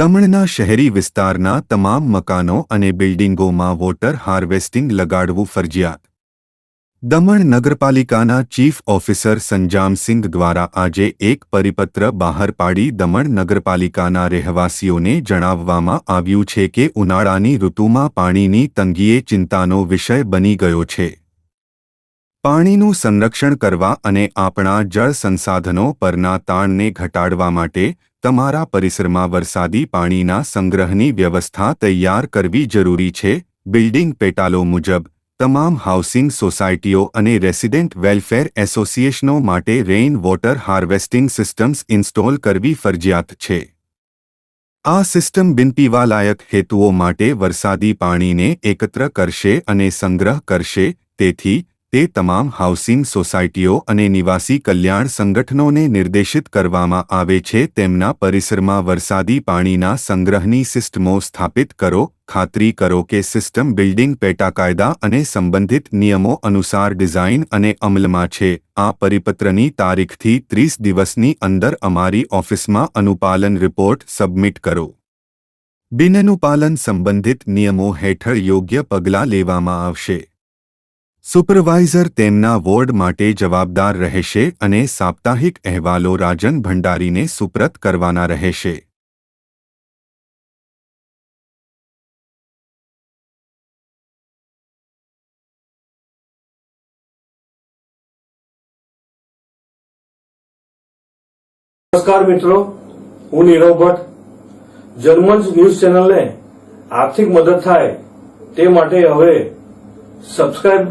દમણના શહેરી વિસ્તારના તમામ મકાનો અને બિલ્ડિંગોમાં વોટર હાર્વેસ્ટિંગ લગાડવું ફરજિયાત. દમણ નગરપાલિકાના ચીફ ઓફિસર સંજામસિંહ દ્વારા આજે એક પરિપત્ર બહાર પાડી દમણ નગરપાલિકાના રહેવાસીઓને જણાવવામાં આવ્યું છે કે ઉનાળાની ઋતુમાં પાણીની તંગીએ ચિંતાનો વિષય બની ગયો છે. પાણીનું સંરક્ષણ કરવા અને આપણા જળ સંસાધનો પરના તાણને ઘટાડવા માટે તમારા પરિસરમાં વરસાદી પાણીના સંગ્રહની વ્યવસ્થા તૈયાર કરવી જરૂરી છે. બિલ્ડિંગ પેટાલો મુજબ, તમામ હાઉસિંગ સોસાયટીઓ અને રેસિડેન્ટ વેલફેર એસોસિએશનો માટે rain water harvesting systems install કરવી ફરજિયાત છે. આ સિસ્ટમ બિનપીવાલાયક હેતુઓ માટે વરસાદી પાણીને એકત્ર કરશે અને સંગ્રહ કરશે, તેથી તે તમામ હાઉસિંગ સોસાયટીઓ અને નિવાસી કલ્યાણ સંગઠનોને નિર્દેશિત કરવામાં આવે છે. તેમના પરિસરમાં વરસાદી પાણીના સંગ્રહની સિસ્ટમો સ્થાપિત કરો, ખાતરી કરો કે સિસ્ટમ બિલ્ડિંગ પેટા કાયદા અને સંબંધિત નિયમો અનુસાર ડિઝાઇન અને અમલમાં છે. આ પરિપત્રની તારીખથી ત્રીસ દિવસની અંદર અમારી ઓફિસમાં અનુપાલન રિપોર્ટ સબમિટ કરો. બિનઅનુપાલન સંબંધિત નિયમો હેઠળ યોગ્ય પગલાં લેવામાં આવશે. સુપરવાઇઝર તેમના વોર્ડ માટે જવાબદાર રહેશે અને સાપ્તાહિક અહેવાલો રાજન ભંડારીને સુપ્રત કરવાના રહેશે. નમસ્કાર મિત્રો, હું નીરવ ભટ્ટ. જર્મન્સ ન્યૂઝ ચેનલને આર્થિક મદદ થાય તે માટે હવે સબસ્ક્રાઇબ